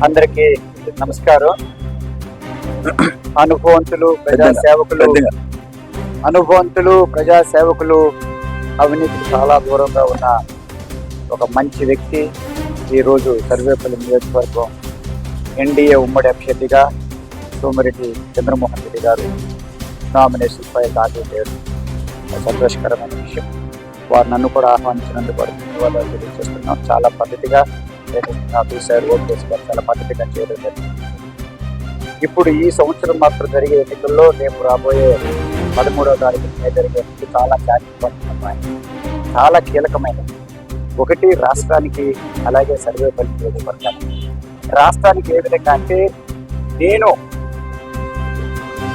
అందరికీ నమస్కారం అనుభవంతులు ప్రజా సేవకులు. అనుభవంతులు ప్రజా సేవకులు అవినీతికి చాలా దూరంగా ఉన్న ఒక మంచి వ్యక్తి ఈరోజు సర్వేపల్లి నియోజకవర్గం ఎన్డీఏ ఉమ్మడి అభ్యర్థిగా సోమిరెడ్డి చంద్రమోహన్ రెడ్డి గారు నామినేషన్ పై దాఖలు చేయడం సంతోషకరమైన విషయం వారు నన్ను కూడా ఆహ్వానించినందుకు ధన్యవాదాలు తెలియజేస్తున్నాం చాలా పద్ధతిగా ఆఫీసర్ ఓపీఎస్ చాలా పద్ధతిగా చేయడం జరిగింది ఇప్పుడు ఈ సంవత్సరం మాత్రం జరిగే ఎన్నికల్లో రేపు రాబోయే పదమూడవ తారీఖు జరిగే చాలా చారిత్రాత్మకమైనవి. చాలా కీలకమైనది ఒకటి రాష్ట్రానికి అలాగే సర్వే నియోజకవర్గానికి రాష్ట్రానికి ఏ విధంగా అంటే నేను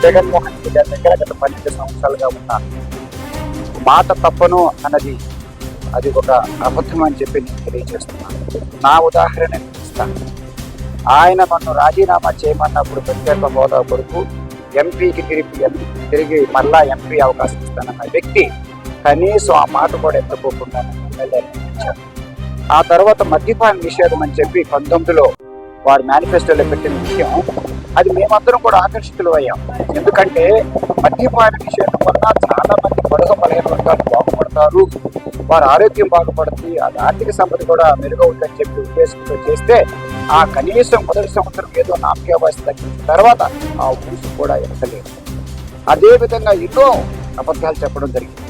జగన్మోహన్ రెడ్డి గారి దగ్గర గత పన్నెండు సంవత్సరాలుగా ఉన్నాను. మాట తప్పను అన్నది అది ఒక అబద్ధం అని చెప్పి నేను తెలియజేస్తున్నాను. నా ఉదాహరణ నేను ఇస్తాను. ఆయన నన్ను రాజీనామా చేయమన్నప్పుడు ప్రత్యేక హోదా కొరకు ఎంపీకి తిరిగి తిరిగి మళ్ళా ఎంపీ అవకాశం ఇస్తానన్న వ్యక్తి కనీసం ఆ మాట కూడా ఎత్తుకోకుండా నన్ను ఆ తర్వాత మద్యపాన నిషేధం అని చెప్పి పంతొమ్మిదిలో వారి మేనిఫెస్టోలో పెట్టిన విషయం అది మేమందరం కూడా ఆకర్షితులు అయ్యాం. ఎందుకంటే మద్యపాన నిషేధం వల్ల చాలా మంది పొడగ బలహీన వర్గాలు బాగుపడతారు వారి ఆరోగ్యం బాగుపడుతుంది. అది ఆర్థిక సంపద కూడా మెరుగవుతుందని చెప్పి ఉద్దేశంతో చేస్తే ఆ కనీసం మొదటి సంవత్సరం ఏదో నామకేవాసి తగ్గిన తర్వాత ఆ ఊసు కూడా ఎక్కలేదు అదేవిధంగా ఎన్నో అబద్ధాలు చెప్పడం జరిగింది.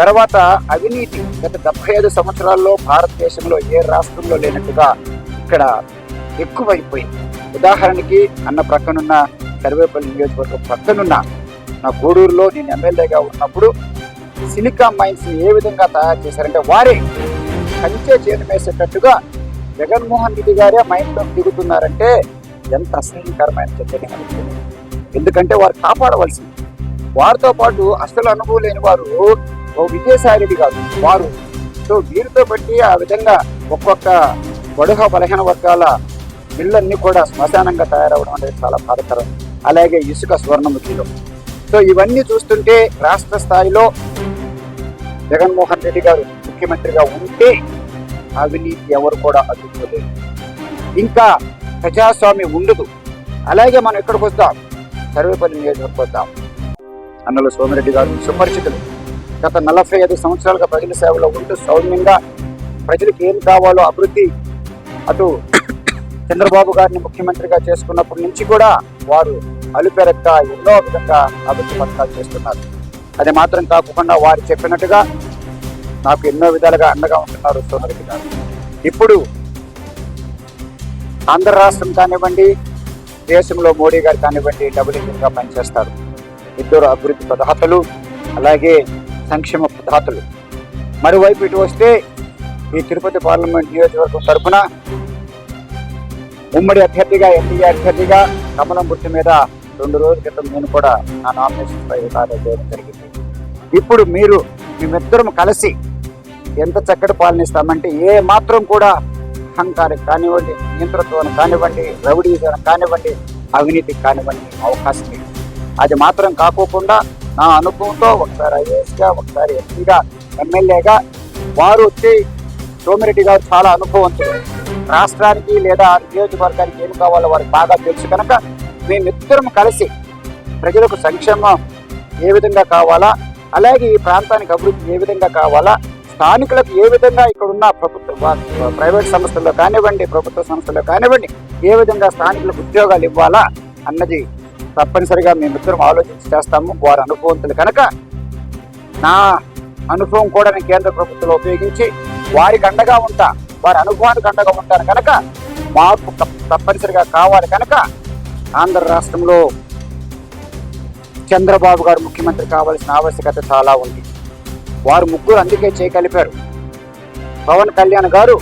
తర్వాత అవినీతి గత డెబ్బై ఐదు సంవత్సరాల్లో భారతదేశంలో ఏ రాష్ట్రంలో లేనట్టుగా ఇక్కడ ఎక్కువైపోయింది. ఉదాహరణకి అన్న ప్రక్కనున్న సర్వేపల్లి నియోజకవర్గం ప్రక్కనున్న నా గూడూరులో నేను ఎమ్మెల్యేగా ఉన్నప్పుడు సిలికా మైన్స్ ఏ విధంగా తయారు చేశారంటే వారే కంచే చేతి వేసేటట్టుగా జగన్మోహన్ రెడ్డి గారే మైండ్లో దిగుతున్నారంటే ఎంత అసహ్యకరమైన చర్య ఎందుకంటే వారు కాపాడవలసింది. వారితో పాటు అసలు అనుభవం లేని వారు ఓ విజయసాయి రెడ్డి గారు. వారు సో వీరితో బట్టి ఆ విధంగా ఒక్కొక్క బడుహ బలహీన వర్గాల ఇళ్ళన్నీ కూడా శ్మశానంగా తయారవడం అనేది చాలా బాధకరం. అలాగే ఇసుక స్వర్ణముఖిలో. సో ఇవన్నీ చూస్తుంటే రాష్ట్ర స్థాయిలో జగన్మోహన్ రెడ్డి గారు ముఖ్యమంత్రిగా ఉంటే అవినీతి ఎవరు కూడా అడ్డుకోలేదు ఇంకా ప్రజాస్వామ్యం ఉండదు. అలాగే మనం ఎక్కడికి వద్దాం. సర్వేపల్లి నియోజకవర్గం వద్దాం. అన్నల సోమిరెడ్డి గారు సుపరిచితులు. గత నలభై ఐదు సంవత్సరాలుగా ప్రజల సేవలో ఉంటూ సౌమ్యంగా ప్రజలకు ఏం కావాలో అభివృద్ధి అటు చంద్రబాబు గారిని ముఖ్యమంత్రిగా చేసుకున్నప్పటి నుంచి కూడా వారు అలుపెరక్క ఎన్నో విధంగా అభివృద్ధి పథకాలు చేస్తున్నారు. అది మాత్రం కాకుండా వారు చెప్పినట్టుగా నాకు ఎన్నో విధాలుగా అండగా ఉంటున్నారు సోమిరెడ్డి గారు ఇప్పుడు ఆంధ్ర రాష్ట్రం కానివ్వండి దేశంలో మోడీ గారు కానివ్వండి డబుల్ ఇంజిన్గా పనిచేస్తారు. ఇద్దరు అభివృద్ధి ప్రదాతలు అలాగే సంక్షేమ ప్రదాతలు మరోవైపు ఇటు వస్తే ఈ తిరుపతి పార్లమెంట్ నియోజకవర్గం తరఫున ఉమ్మడి అభ్యర్థిగా ఎన్డీఏ అభ్యర్థిగా కమలం గుర్తు మీద రెండు రోజుల క్రితం నేను కూడా నా నామినేషన్ పై దాఖలు చేయడం జరిగింది. ఇప్పుడు మీరు మేమిద్దరం కలిసి ఎంత చక్కటి పాలనిస్తామంటే ఏ మాత్రం కూడా అహంకారం కానివ్వండి నియంత్రణత్వం కానివ్వండి రౌడీజం కానివ్వండి అవినీతికి కానివ్వండి అవకాశం లేదు. అది మాత్రం కాకోకుండా నా అనుభవంతో ఒకసారి ఐఏఎస్గా ఒకసారి ఎంపీగా ఎమ్మెల్యేగా వారు వచ్చి సోమిరెడ్డి గారు చాలా అనుభవంతులు. రాష్ట్రానికి లేదా నియోజకవర్గానికి ఏం కావాలో వారికి బాగా తెలుసు కనుక మేమిద్దరం కలిసి ప్రజలకు సంక్షేమం ఏ విధంగా కావాలా అలాగే ఈ ప్రాంతానికి అభివృద్ధి ఏ విధంగా కావాలా స్థానికులకు ఏ విధంగా ఇక్కడ ఉన్న ప్రభుత్వ ప్రైవేట్ సంస్థల్లో కానివ్వండి ప్రభుత్వ సంస్థల్లో కానివ్వండి ఏ విధంగా స్థానికులకు ఉద్యోగాలు ఇవ్వాలా అన్నది తప్పనిసరిగా మేమిద్దరం ఆలోచించి చేస్తాము. వారి అనుభవంతులు కనుక నా అనుభవం కూడా నేను కేంద్ర ప్రభుత్వంలో ఉపయోగించి వారికి అండగా ఉంటా వారి అనుభవానికి అండగా ఉంటాను కనుక మాకు తప్పనిసరిగా కావాలి కనుక ఆంధ్ర రాష్ట్రంలో చంద్రబాబు గారు ముఖ్యమంత్రి కావాల్సిన ఆవశ్యకత చాలా ఉంది. వారు ముగ్గురు అందుకే చేయగలిపారు. పవన్ కళ్యాణ్ గారు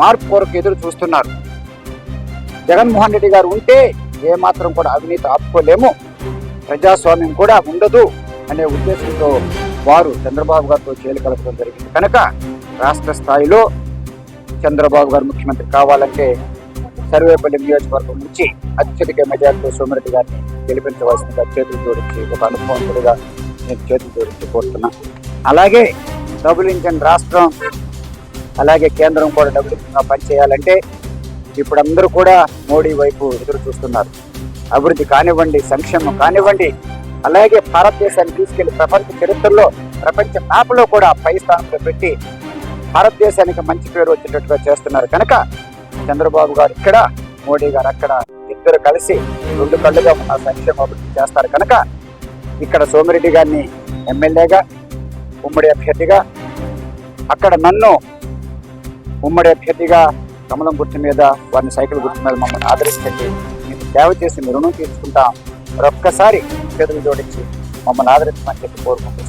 మార్పు కొరకు ఎదురు చూస్తున్నారు. జగన్మోహన్ రెడ్డి గారు ఉంటే ఏమాత్రం కూడా అవినీతి ఆపుకోలేము. ప్రజాస్వామ్యం కూడా ఉండదు అనే ఉద్దేశంతో వారు చంద్రబాబు గారితో చేలు కలపడం జరిగింది. కనుక రాష్ట్ర స్థాయిలో చంద్రబాబు గారు ముఖ్యమంత్రి కావాలంటే సర్వేపల్లి నియోజకవర్గం నుంచి అత్యధిక మెజార్టీతో సోమిరెడ్డి గారిని గెలిపించవలసిందిగా చేతులు జోడించి ఒక అనుభవంతుడిగా నేను చేతులు జోడించి కోరుతున్నా. అలాగే డబుల్ ఇంజన్ రాష్ట్రం అలాగే కేంద్రం కూడా డబుల్ ఇంజన్గా పనిచేయాలంటే ఇప్పుడు అందరూ కూడా మోడీ వైపు ఎదురు చూస్తున్నారు. అభివృద్ధి కానివ్వండి సంక్షేమం కానివ్వండి అలాగే భారతదేశాన్ని తీసుకెళ్ళి ప్రపంచ చరిత్రలో ప్రపంచ మ్యాప్లో కూడా పై స్థానంలో పెట్టి భారతదేశానికి మంచి పేరు వచ్చేటట్టుగా చేస్తున్నారు. కనుక చంద్రబాబు గారు ఇక్కడ మోడీ గారు అక్కడ ఇద్దరు కలిసి రెండు కళ్ళుగా ఉన్న సంక్షేమ అభివృద్ధి చేస్తారు. కనుక ఇక్కడ సోమిరెడ్డి గారిని ఎమ్మెల్యేగా ఉమ్మడి అభ్యర్థిగా అక్కడ నన్ను ఉమ్మడి అభ్యర్థిగా కమలం గుర్తు మీద వారిని సైకిల్ గుర్తు మీద మమ్మల్ని ఆదరించండి. మీకు సేవ చేసి మీ రుణం తీసుకుంటాం. మరొక్కసారి చేతులు జోడించి మమ్మల్ని ఆదరించమని చెప్పి కోరుకుంటూ